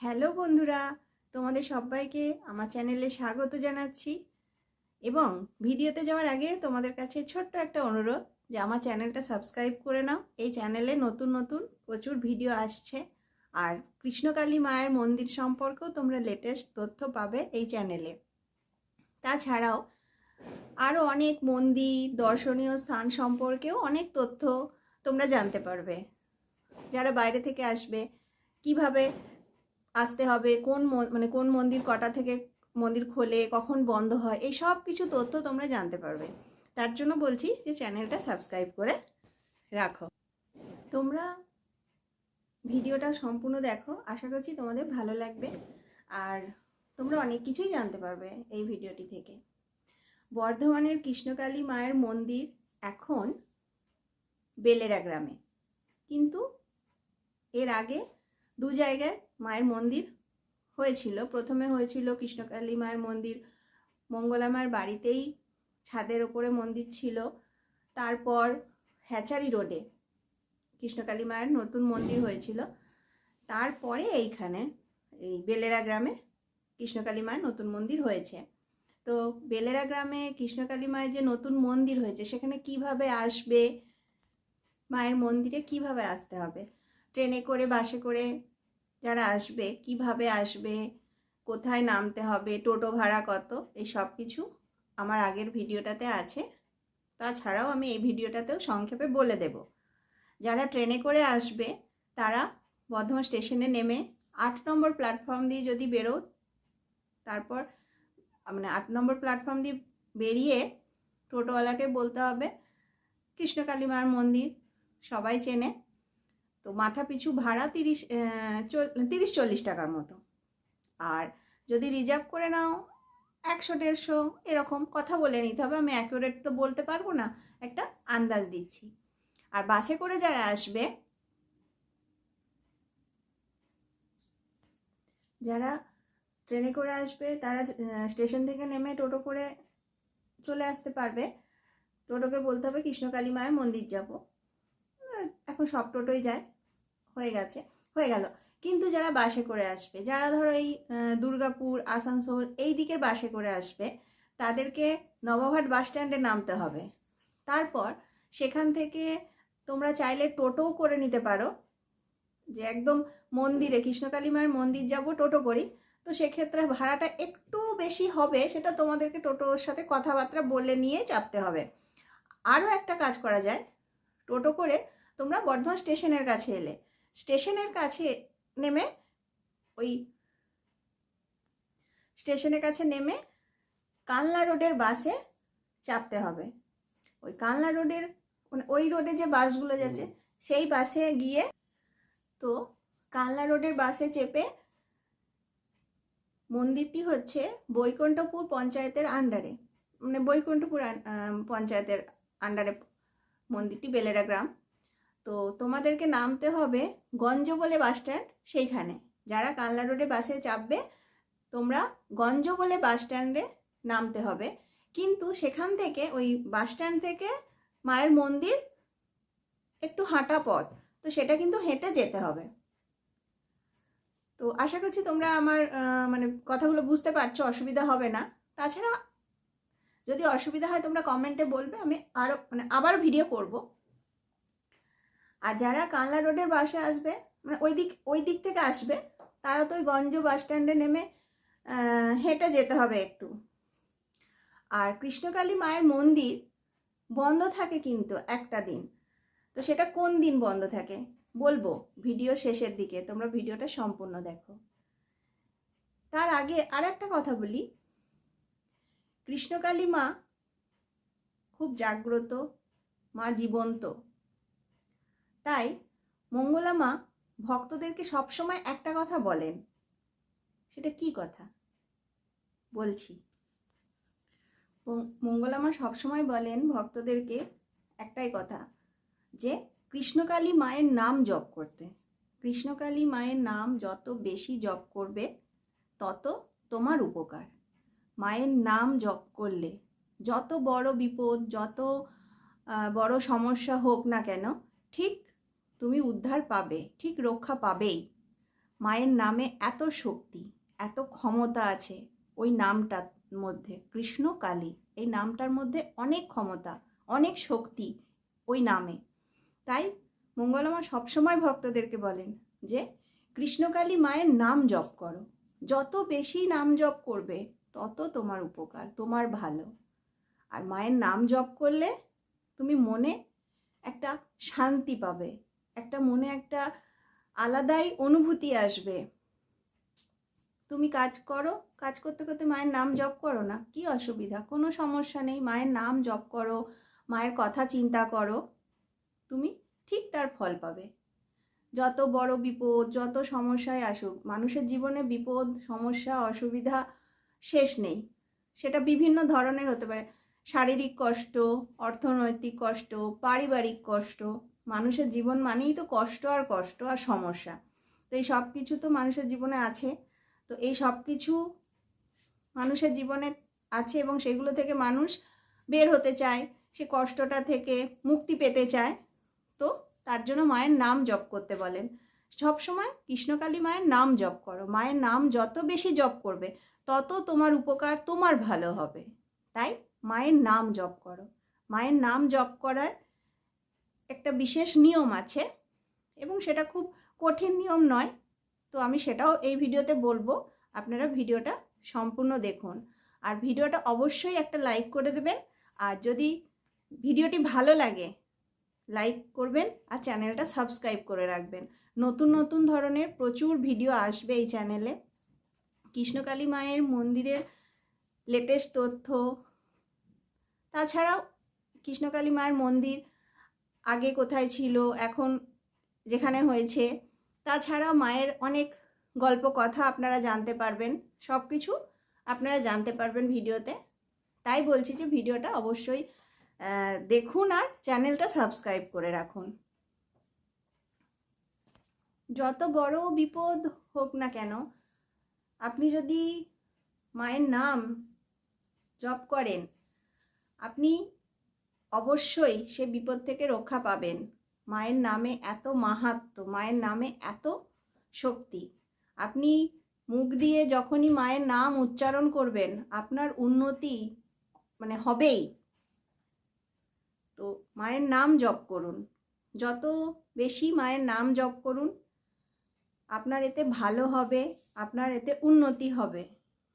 Hello বন্ধুরা, তোমাদের সবাইকে আমার চ্যানেলে স্বাগত জানাচ্ছি। এবং ভিডিওতে যাওয়ার আগে তোমাদের কাছে ছোট্ট একটা অনুরোধ যে আমার চ্যানেলটা সাবস্ক্রাইব করে নাও। এই চ্যানেলে নতুন নতুন প্রচুর ভিডিও আসছে। আর কৃষ্ণকালী মায়ের মন্দির সম্পর্কেও তোমরা লেটেস্ট তথ্য পাবে এই চ্যানেলে। তাছাড়াও আরও অনেক মন্দির, দর্শনীয় স্থান সম্পর্কেও অনেক তথ্য তোমরা জানতে পারবে। যারা বাইরে থেকে আসবে, কীভাবে আসতে হবে, কোন মানে কোন মন্দির কটা থেকে মন্দির খোলে, কখন বন্ধ হয়, এই সব কিছু তথ্য তোমরা জানতে পারবে। তার জন্য বলছি যে চ্যানেলটা সাবস্ক্রাইব করে রাখো। তোমরা ভিডিওটা সম্পূর্ণ দেখো, আশা করছি তোমাদের ভালো লাগবে। আর তোমরা অনেক কিছুই জানতে পারবে এই ভিডিওটি থেকে। বর্ধমানের কৃষ্ণকালী মায়ের মন্দির এখন বেলেরা গ্রামে। কিন্তু এর আগে দু জায়গায় মায়ের মন্দির হয়েছিল। প্রথমে হয়েছিল কৃষ্ণকালী মায়ের মন্দির। মঙ্গলা মায়ের বাড়িতেই ছাদের ওপরে মন্দির ছিল। তারপর হ্যাচারি রোডে কৃষ্ণকালী মায়ের নতুন মন্দির হয়েছিল। তারপরে এইখানে, এই বেলেরা গ্রামে কৃষ্ণকালী মায়ের নতুন মন্দির হয়েছে। তো বেলেরা গ্রামে কৃষ্ণকালী মায়ের যে নতুন মন্দির হয়েছে, সেখানে কীভাবে আসবে? মায়ের মন্দিরে কীভাবে আসতে হবে? ট্রেনে করে, বাসে করে যারা আসবে, কীভাবে আসবে, কোথায় নামতে হবে, টোটো ভাড়া কত, এই সব কিছু আমার আগের ভিডিওটাতে আছে। তাছাড়াও আমি এই ভিডিওটাতেও সংক্ষেপে বলে দেব। যারা ট্রেনে করে আসবে, তারা বর্ধমান স্টেশনে নেমে আট নম্বর প্ল্যাটফর্ম দিয়ে যদি বেরো তারপর মানে আট নম্বর প্ল্যাটফর্ম দিয়ে বেরিয়ে টোটোওয়ালাকে বলতে হবে, কৃষ্ণকালী মার মন্দির। সবাই চেনে। তো মাথা পিছু ভাড়া তিরিশ তিরিশ চল্লিশ টাকার মতো। আর যদি রিজার্ভ করে নাও একশো, দেড়শো, এরকম কথা বলে নিতে হবে। আমি অ্যাকুরেট তো বলতে পারব না, একটা আন্দাজ দিচ্ছি। আর বাসে করে যারা আসবে, যারা ট্রেনে করে আসবে, তারা স্টেশন থেকে নেমে টোটো করে চলে আসতে পারবে। টোটোকে বলতে হবে কৃষ্ণকালী মায়ের মন্দির যাব। এখন সব টোটোই যায়। হয়ে গেছে, হয়ে গেল। কিন্তু যারা বাসে করে আসবে, যারা ধরো এই দুর্গাপুর, আসানসোল এই দিকের বাসে করে আসবে, তাদেরকে নবাবহাট বাস স্ট্যান্ডে নামতে হবে। তারপর সেখান থেকে তোমরা চাইলে টোটোও করে নিতে পারো। যে একদম মন্দিরে, কৃষ্ণকালী মায়ের মন্দির যাব, টোটো করি। তো সেক্ষেত্রে ভাড়াটা একটু বেশি হবে, সেটা তোমাদেরকে টোটোর সাথে কথাবার্তা বলে নিয়ে চাপতে হবে। আরও একটা কাজ করা যায়। টোটো করে তোমরা বর্ধমান স্টেশনের কাছে এলে স্টেশনের কাছে নেমে ওই স্টেশনের কাছে নেমে কানলা রোডের বাসে চাপতে হবে। ওই কানলা রোডের মানে ওই রোডে যে বাসগুলো যাচ্ছে সেই বাসে গিয়ে তো কানলা রোডের বাসে চেপে মন্দিরটি হচ্ছে বৈকুণ্ঠপুর পঞ্চায়েতের আন্ডারে। মানে বৈকুণ্ঠপুর পঞ্চায়েতের আন্ডারে মন্দিরটি বেলেরা গ্রাম। তো তোমাদেরকে নামতে হবে গঞ্জ বলে বাস স্ট্যান্ড সেইখানে। যারা কানলা রোডে বাসে চাপবে, তোমরা গঞ্জ বলে বাস স্ট্যান্ডে নামতে হবে। কিন্তু সেখান থেকে, ওই বাস স্ট্যান্ড থেকে মায়ের মন্দির একটু হাঁটা পথ, তো সেটা কিন্তু হেঁটে যেতে হবে। তো আশা করছি তোমরা আমার মানে কথাগুলো বুঝতে পারছ, অসুবিধা হবে না। তাছাড়া যদি অসুবিধা হয় তোমরা কমেন্টে বলবে, আমি আরও মানে আবার ভিডিও করব। আর যারা কানলা রোডের বাসে আসবে মানে ওই দিক ওই দিক থেকে আসবে, তারা তো ওই গঞ্জ বাস স্ট্যান্ডে নেমে হেঁটে যেতে হবে একটু। আর কৃষ্ণকালী মায়ের মন্দির বন্ধ থাকে কিন্তু একটা দিন। তো সেটা কোন দিন বন্ধ থাকে? বলব ভিডিও শেষের দিকে, তোমরা ভিডিওটা সম্পূর্ণ দেখো। তার আগে আর একটা কথা বলি। কৃষ্ণকালী মা খুব জাগ্রত, মা জীবন্ত। তাই মঙ্গলামা ভক্তদেরকে সবসময় একটা কথা বলেন। সেটা কি কথা? বলছি। মঙ্গলামা সবসময় বলেন ভক্তদেরকে একটাই কথা, যে কৃষ্ণকালী মায়ের নাম জপ করতে। কৃষ্ণকালী মায়ের নাম যত বেশি জপ করবে, তত তোমার উপকার। মায়ের নাম জপ করলে যত বড় বিপদ, যত বড় সমস্যা হোক না কেন, ঠিক তুমি উদ্ধার পাবে, ঠিক রক্ষা পাবেই। মায়ের নামে এত শক্তি, এত ক্ষমতা আছে ওই নামটার মধ্যে, কৃষ্ণ কালী। এই নামটার মধ্যে অনেক ক্ষমতা, অনেক শক্তি ওই নামে। তাই মঙ্গলমা সবসময় ভক্তদেরকে বলেন যে কৃষ্ণকালী মায়ের নাম জপ করো। যত বেশি নাম জপ করবে, তত তোমার উপকার, তোমার ভালো। আর মায়ের নাম জপ করলে তুমি মনে একটা শান্তি পাবে একটা মনে একটা আলাদাই অনুভূতি আসবে। তুমি কাজ করো, কাজ করতে করতে মায়ের নাম জপ করো না? কি অসুবিধা? কোনো সমস্যা নেই, মায়ের নাম জপ করো, মায়ের কথা চিন্তা করো। তুমি ঠিক তার ফল পাবে। যত বড় বিপদ, যত সমস্যায় আসুক, মানুষের জীবনে বিপদ, সমস্যা, অসুবিধা শেষ নেই। সেটা বিভিন্ন ধরনের হতে পারে। শারীরিক কষ্ট, অর্থনৈতিক কষ্ট, পারিবারিক কষ্ট মানুষের জীবন মানেই তো কষ্ট আর কষ্ট আর সমস্যা। তো এই সব কিছু তো মানুষের জীবনে আছে। তো এই সব কিছু মানুষের জীবনে আছে এবং সেগুলো থেকে মানুষ বের হতে চায়, সে কষ্টটা থেকে মুক্তি পেতে চায়। তো তার জন্য মায়ের নাম জপ করতে বলেন। সব সময় কৃষ্ণকালী মায়ের নাম জপ করো। মায়ের নাম যত বেশি জপ করবে, তত তোমার উপকার তোমার ভালো হবে। তাই মায়ের নাম জপ করো। মায়ের নাম জপ করার একটা বিশেষ নিয়ম আছে এবং সেটা খুব কঠিন নিয়ম নয়। তো আমি সেটাও এই ভিডিওতে বলব। আপনারা ভিডিওটা সম্পূর্ণ দেখুন। আর ভিডিওটা অবশ্যই একটা লাইক করে দেবেন। আর যদি ভিডিওটি ভালো লাগে, লাইক করবেন আর চ্যানেলটা সাবস্ক্রাইব করে রাখবেন। নতুন নতুন ধরনের প্রচুর ভিডিও আসবে এই চ্যানেলে। কৃষ্ণকালী মায়ের মন্দিরের লেটেস্ট তথ্য, তাছাড়াও কৃষ্ণকালী মায়ের মন্দির আগে কোথায় ছিল, এখন যেখানে হয়েছে। তাছাড়াও মায়ের অনেক গল্প কথা আপনারা জানতে পারবেন সব কিছু আপনারা জানতে পারবেন ভিডিওতে। তাই বলছি যে ভিডিওটা অবশ্যই দেখুন আর চ্যানেলটা সাবস্ক্রাইব করে রাখুন। যত বড় বিপদ হোক না কেন, আপনি যদি মায়ের নাম জপ করেন, আপনি অবশ্যই সে বিপদ থেকে রক্ষা পাবেন। মায়ের নামে এত মাহাত্ম মায়ের নামে এত শক্তি। আপনি মুখ দিয়ে যখনই মায়ের নাম উচ্চারণ করবেন, আপনার উন্নতি মানে হবেই। তো মায়ের নাম জপ করুন। যত বেশি মায়ের নাম জপ করুন, আপনার এতে ভালো হবে, আপনার এতে উন্নতি হবে।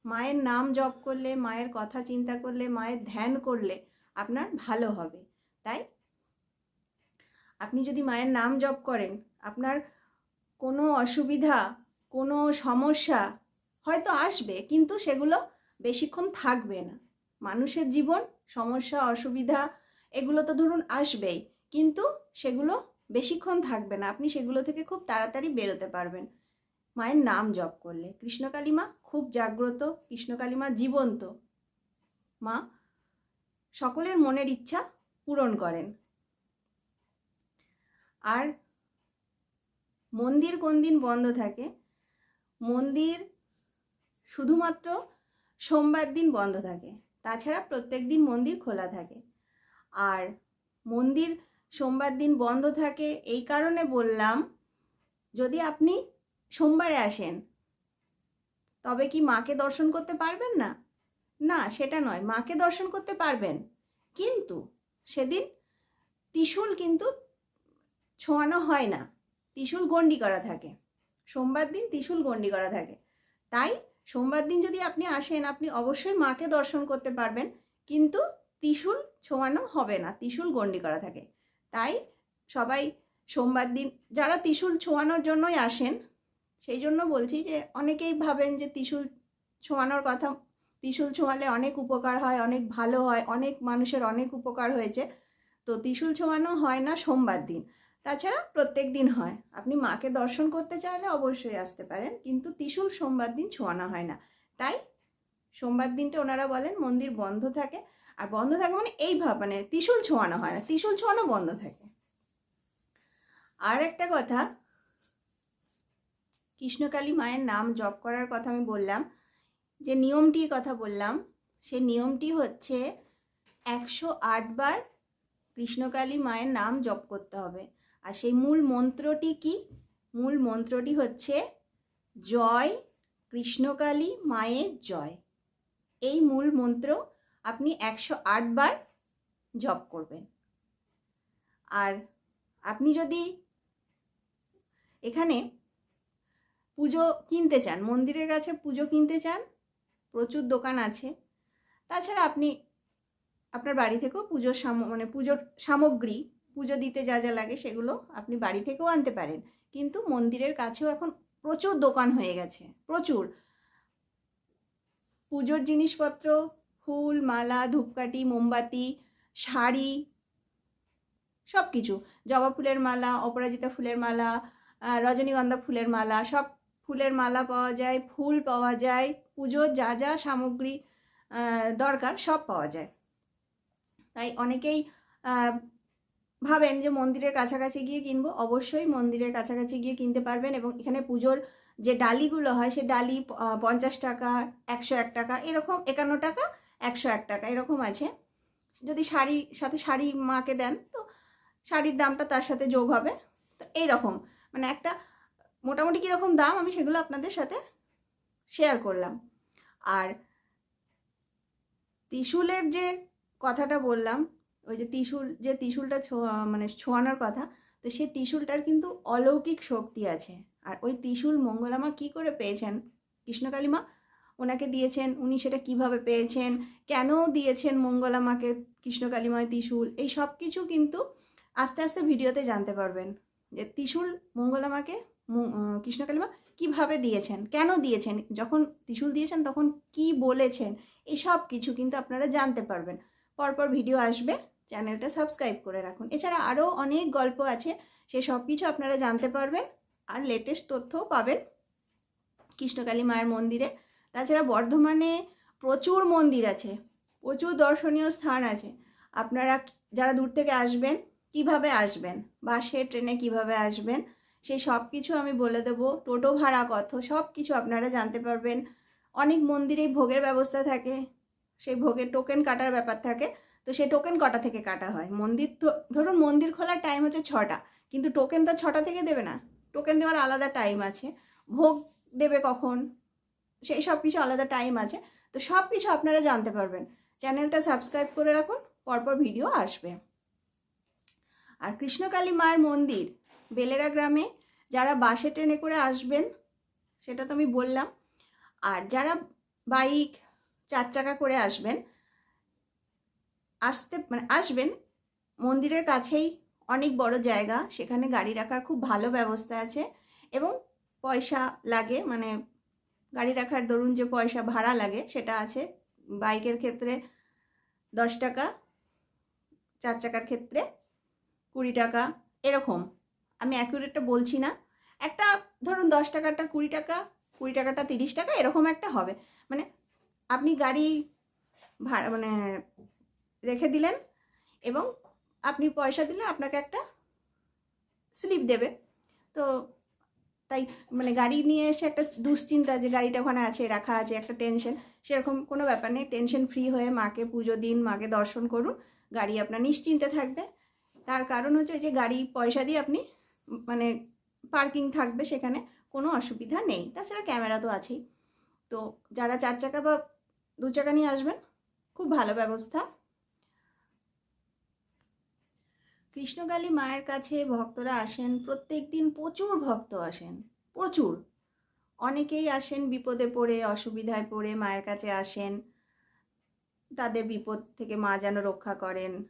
মায়ের নাম জপ করলে, মায়ের কথা চিন্তা করলে, মায়ের ধ্যান করলে আপনার ভালো হবে। তাই? আপনি যদি মায়ের নাম জপ করেন, আপনার কোনো অসুবিধা, কোনো সমস্যা হয়তো আসবে, কিন্তু সেগুলো বেশিক্ষণ থাকবে না। মানুষের জীবন, সমস্যা, অসুবিধা, এগুলো তো ধরুন আসবেই, কিন্তু সেগুলো বেশিক্ষণ থাকবে না। আপনি সেগুলো থেকে খুব তাড়াতাড়ি বেরোতে পারবেন। মায়ের নাম জপ করলে। কৃষ্ণকালী মা খুব জাগ্রত, কৃষ্ণকালী মা জীবন্ত। মা সকলের মনের ইচ্ছা পূরণ করেন। আর মন্দির কোন দিন বন্ধ থাকে? মন্দির শুধুমাত্র সোমবার দিন বন্ধ থাকে, তাছাড়া প্রত্যেক দিন মন্দির খোলা থাকে। আর মন্দির সোমবার দিন বন্ধ থাকে এই কারণে বললাম, যদি আপনি সোমবারে আসেন, তবে কি মাকে দর্শন করতে পারবেন না? না, সেটা নয়। মাকে দর্শন করতে পারবেন। কিন্তু সেদিন ত্রিশূল কিন্তু ছোঁয়ানো হয় না। ত্রিশূল গণ্ডি করা থাকে। সোমবার দিন ত্রিশূল গণ্ডি করা থাকে। তাই সোমবার দিন যদি আপনি আসেন, আপনি অবশ্যই মাকে দর্শন করতে পারবেন। কিন্তু ত্রিশূল ছোঁয়ানো হবে না। ত্রিশূল গণ্ডি করা থাকে। তাই সবাই সোমবার দিন, যারা ত্রিশূল ছোঁয়ানোর জন্যই আসেন, সেই জন্য বলছি যে, অনেকেই ভাবেন যে ত্রিশূল ছোঁয়ানোর কথা ত্রিশূল ছোঁয়ালে অনেক উপকার হয়, অনেক ভালো হয়, অনেক মানুষের অনেক উপকার হয়েছে। তো ত্রিশূল ছোঁয়ানো হয় না সোমবার দিন। তাছাড়া প্রত্যেক দিন হয়। আপনি মাকে দর্শন করতে চাইলে অবশ্যই আসতে পারেন, কিন্তু ত্রিশূল সোমবার দিন ছোঁয়ানো হয় না। তাই সোমবার দিনটা ওনারা বলেন মন্দির বন্ধ থাকে। আর বন্ধ থাকে মানে এই ভাব মানে ত্রিশূল ছোঁয়ানো হয় না। ত্রিশূল ছোঁয়ানো বন্ধ থাকে। আর একটা কথা, কৃষ্ণকালী মায়ের নাম জপ করার কথা আমি বললাম। যে নিয়মটির কথা বললাম, সে নিয়মটি হচ্ছে একশো বার কৃষ্ণকালী মায়ের নাম জপ করতে হবে। আর সেই মূল মন্ত্রটি কি? মূল মন্ত্রটি হচ্ছে জয় কৃষ্ণকালী মায়ের জয়। এই মূল মন্ত্র আপনি একশো বার জপ করবেন। আর আপনি যদি এখানে পুজো কিনতে চান, মন্দিরের কাছে পুজো কিনতে চান প্রচুর দোকান আছে। তাছাড়া আপনি আপনার বাড়ি থেকেও পুজোর সাম মানে পুজোর সামগ্রী, পুজো দিতে যা যা লাগে সেগুলো আপনি বাড়ি থেকেও আনতে পারেন। কিন্তু মন্দিরের কাছেও এখন প্রচুর দোকান হয়ে গেছে, প্রচুর। পুজোর জিনিসপত্র, ফুল, মালা, ধূপকাঠি, মোমবাতি, শাড়ি সব কিছু জবা ফুলের মালা, অপরাজিতা ফুলের মালা রজনীগন্ধা ফুলের মালা, সব ফুলের মালা পাওয়া যায়, ফুল পাওয়া যায়, পুজোর যা যা সামগ্রী দরকার সব পাওয়া যায়। তাই অনেকেই ভাবেন যে মন্দিরের কাছাকাছি গিয়ে কিনবো। অবশ্যই মন্দিরের কাছাকাছি গিয়ে কিনতে পারবেন এবং এখানে পুজোর যে ডালিগুলো হয়, সে ডালি পঞ্চাশ টাকা, একশো এক টাকা, এরকম একান্ন টাকা, একশো এক টাকা, এরকম আছে। যদি শাড়ি, সাথে শাড়ি মাকে দেন, তো শাড়ির দামটা তার সাথে যোগ হবে। তো এইরকম। মানে একটা মোটামুটি কীরকম দাম আমি সেগুলো আপনাদের সাথে শেয়ার করলাম। আর ত্রিশূলের যে কথাটা বললাম, ওই যে ত্রিশূল, যে ত্রিশূলটা মানে ছোঁয়ানোর কথা, তো সেই ত্রিশূলটার কিন্তু অলৌকিক শক্তি আছে। আর ওই ত্রিশূল মঙ্গলামা কি করে পেয়েছেন? কৃষ্ণকালীমা ওনাকে দিয়েছেন, উনি সেটা কীভাবে পেয়েছেন? কেন দিয়েছেন মঙ্গলামাকে, কৃষ্ণকালীময় ত্রিশূল? এই সব কিছু কিন্তু আস্তে আস্তে ভিডিওতে জানতে পারবেন। যে ত্রিশূল মঙ্গলামাকে কৃষ্ণকালীমা কীভাবে দিয়েছেন? কেন দিয়েছেন? যখন ত্রিশূল দিয়েছেন, তখন কি বলেছেন? এই সব কিছু কিন্তু আপনারা জানতে পারবেন। পরপর ভিডিও আসবে, চ্যানেলটা সাবস্ক্রাইব করে রাখুন। এছাড়া আরও অনেক গল্প আছে, সে সব কিছু আপনারা জানতে পারবেন। আর লেটেস্ট তথ্যও পাবেন কৃষ্ণকালী মায়ের মন্দিরে। তাছাড়া বর্ধমানে প্রচুর মন্দির আছে, প্রচুর দর্শনীয় স্থান আছে। আপনারা যারা দূর থেকে আসবেন, কীভাবে আসবেন? বাসে, ট্রেনে কীভাবে আসবেন? সেই সব কিছু আমি বলে দেবো। টোটো ভাড়া কত? সব কিছু আপনারা জানতে পারবেন। অনেক মন্দিরেই ভোগের ব্যবস্থা থাকে। সেই ভোগের টোকেন কাটার ব্যাপার থাকে। তো সেই টোকেন কটা থেকে কাটা হয়? মন্দির ধরুন মন্দির খোলার টাইম হচ্ছে ছটা। কিন্তু টোকেন তো ছটা থেকে দেবে না। টোকেন দেওয়ার আলাদা টাইম আছে। ভোগ দেবে কখন? সেই সব কিছু আলাদা টাইম আছে। তো সব কিছু আপনারা জানতে পারবেন। চ্যানেলটা সাবস্ক্রাইব করে রাখুন। পরপর ভিডিও আসবে। আর কৃষ্ণকালী মায়ের মন্দির বেলেরা গ্রামে যারা বাসে ট্রেনে করে আসবেন, সেটা তো আমি বললাম। আর যারা বাইক চার চাকা করে আসবেন, আসতে মানে আসবেন, মন্দিরের কাছেই অনেক বড় জায়গা, সেখানে গাড়ি রাখার খুব ভালো ব্যবস্থা আছে এবং পয়সা লাগে মানে গাড়ি রাখার দরুন যে পয়সা ভাড়া লাগে, সেটা আছে। বাইকের ক্ষেত্রে দশ টাকা, চার চাকার ক্ষেত্রে কুড়ি টাকা, এরকম। আমি অ্যাকুরেটটা বলছি না। একটা, ধরুন দশ টাকাটা কুড়ি টাকা, কুড়ি টাকাটা তিরিশ টাকা, এরকম একটা হবে। মানে আপনি গাড়ি ভাড়া মানে রেখে দিলেন এবং আপনি পয়সা দিলে আপনাকে একটা স্লিপ দেবে। তো তাই মানে গাড়ি নিয়ে এসে একটা দুশ্চিন্তা যে গাড়িটা ওখানে আছে, রাখা আছে, একটা টেনশন সেরকম কোনো ব্যাপার নেই। টেনশন ফ্রি হয়ে মাকে পুজো দিন, মাকে দর্শন করুন, গাড়ি আপনার নিশ্চিন্তে থাকবে। তার কারণ হচ্ছে ওই যে গাড়ি পয়সা দিয়ে আপনি মানে পার্কিং থাকবে সেখানে, কোনো অসুবিধা নেই। তাছাড়া ক্যামেরা তো আছেই। তো যারা চার চাকা বা দু চাকা নিয়ে আসবেন, খুব ভালো ব্যবস্থা। কৃষ্ণকালী মায়ের কাছে ভক্তরা আসেন, প্রত্যেক দিন প্রচুর ভক্ত আসেন, প্রচুর। অনেকেই আসেন বিপদে পড়ে, অসুবিধায় পড়ে, মায়ের কাছে আসেন। তাদের বিপদ থেকে মা যেন রক্ষা করেন।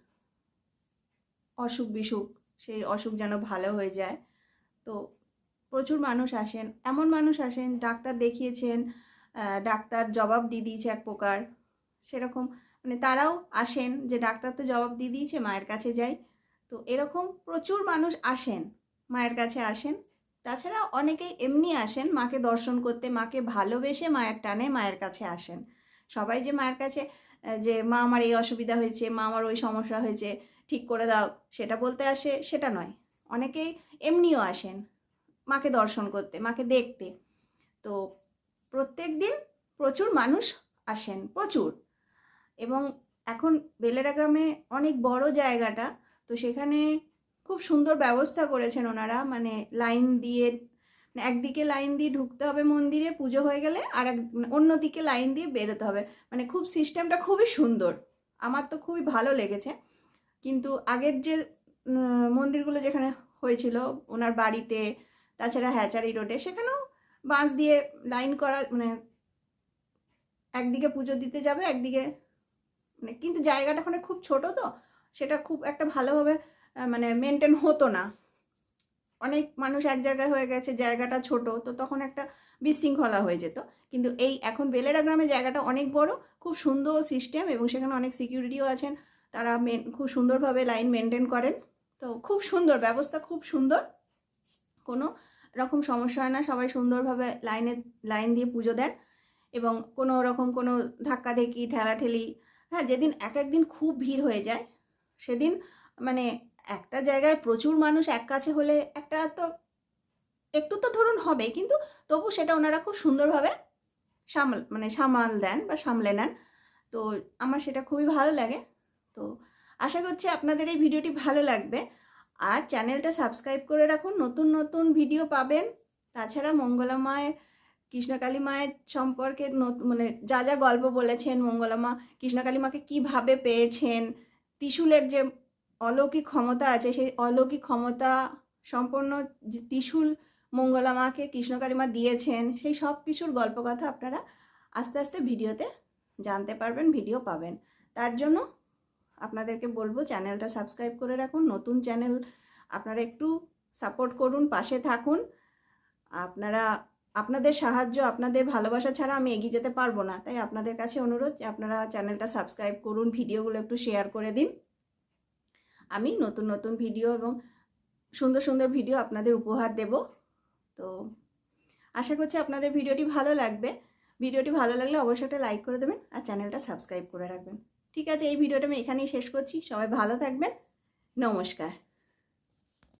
অসুখ বিসুখ সেই অসুখ যেন ভালো হয়ে যায়। তো প্রচুর মানুষ আসেন, এমন মানুষ আসেন, ডাক্তার দেখিয়েছেন ডাক্তার জবাব দিয়ে দিয়েছে এক প্রকার। সেরকম মানে তারাও আসেন যে ডাক্তার তো জবাব দিয়ে দিয়েছে, মায়ের কাছে যাই। তো এরকম প্রচুর মানুষ আসেন, মায়ের কাছে আসেন। তাছাড়া অনেকেই এমনি আসেন, মাকে দর্শন করতে, মাকে ভালোবেসে মায়ের টানে মায়ের কাছে আসেন। সবাই যে মায়ের কাছে যে মা আমার এই অসুবিধা হয়েছে, মা আমার ওই সমস্যা হয়েছে ঠিক করে দাও, সেটা বলতে আসে, সেটা নয়। অনেকেই এমনিও আসেন মাকে দর্শন করতে, মাকে দেখতে। তো প্রত্যেক দিন প্রচুর মানুষ আসেন, প্রচুর। এবং এখন বেলেরা গ্রামে অনেক বড় জায়গাটা, তো সেখানে খুব সুন্দর ব্যবস্থা করেছেন ওনারা। মানে লাইন দিয়ে মানে একদিকে লাইন দিয়ে ঢুকতে হবে মন্দিরে, পুজো হয়ে গেলে আর এক, অন্যদিকে লাইন দিয়ে বেরোতে হবে। মানে খুব সিস্টেমটা খুবই সুন্দর। আমার তো খুবই ভালো লেগেছে। কিন্তু আগের যে মন্দিরগুলো যেখানে হয়েছিল, ওনার বাড়িতে, তাছাড়া হ্যাচারি রোডে, সেখানেও বাঁশ দিয়ে লাইন করা মানে একদিকে পুজো দিতে যাবে, একদিকে মানে কিন্তু জায়গাটা ওখানে খুব ছোট তো, সেটা খুব একটা ভালোভাবে মানে মেনটেন হতো না। অনেক মানুষ এক জায়গায় হয়ে গেছে, জায়গাটা ছোট, তো তখন একটা বিশৃঙ্খলা হয়ে যেত। কিন্তু এই এখন বেলেরা গ্রামে জায়গাটা অনেক বড়, খুব সুন্দর সিস্টেম এবং সেখানে অনেক সিকিউরিটিও আছেন। তারা মেন খুব সুন্দরভাবে লাইন মেনটেন করেন। তো খুব সুন্দর, ব্যবস্থা খুব সুন্দর। কোনো রকম সমস্যা হয় না, সবাই সুন্দরভাবে লাইনে লাইন দিয়ে পুজো দেন এবং কোনো রকম কোনো ধাক্কাধাক্কি, ঠেলাঠেলি হ্যাঁ যেদিন এক একদিন খুব ভিড় হয়ে যায়, সেদিন মানে একটা জায়গায় প্রচুর মানুষ এক কাছে হলে একটা তো একটু তো ধরুন হবে, কিন্তু তবু সেটা ওনারা খুব সুন্দরভাবে সামাল মানে সামাল দেন বা সামলে নেন। তো আমার সেটা খুবই ভালো লাগে। তো আশা করছি আপনাদের এই ভিডিওটি ভালো লাগবে। আর চ্যানেলটা সাবস্ক্রাইব করে রাখুন, নতুন নতুন ভিডিও পাবেন। তাছাড়া মঙ্গলা মায়ের কৃষ্ণকালী মায়ের সম্পর্কে মানে যা যা গল্প বলেছেন মঙ্গলা মা কৃষ্ণকালী মাকে কীভাবে পেয়েছেন, ত্রিশূলের যে অলৌকিক ক্ষমতা আছে, সেই অলৌকিক ক্ষমতা সম্পন্ন যে ত্রিশূল মঙ্গলা মাকে কৃষ্ণকালী মা দিয়েছেন, সেই সব কিছুর গল্প কথা আপনারা আস্তে আস্তে ভিডিওতে জানতে পারবেন, ভিডিও পাবেন। তার জন্য আপনাদেরকে বলব, চ্যানেলটা সাবস্ক্রাইব করে রাখুন, নতুন চ্যানেল আপনারা একটু সাপোর্ট করুন, পাশে থাকুন। আপনারা, আপনাদের সাহায্য, আপনাদের ভালোবাসা ছাড়া আমি এগিয়ে যেতে পারব না। তাই আপনাদের কাছে অনুরোধ যে আপনারা চ্যানেলটা সাবস্ক্রাইব করুন, ভিডিওগুলো একটু শেয়ার করে দিন। আমি নতুন নতুন ভিডিও এবং সুন্দর সুন্দর ভিডিও আপনাদের উপহার দেব। তো আশা করছি আপনাদের ভিডিওটি ভালো লাগবে। ভিডিওটি ভালো লাগলে অবশ্যই একটা লাইক করে দেবেন আর চ্যানেলটা সাবস্ক্রাইব করে রাখবেন। ঠিক আছে এই ভিডিওটা আমি এখানেই শেষ করছি। সবাই ভালো থাকবেন। নমস্কার।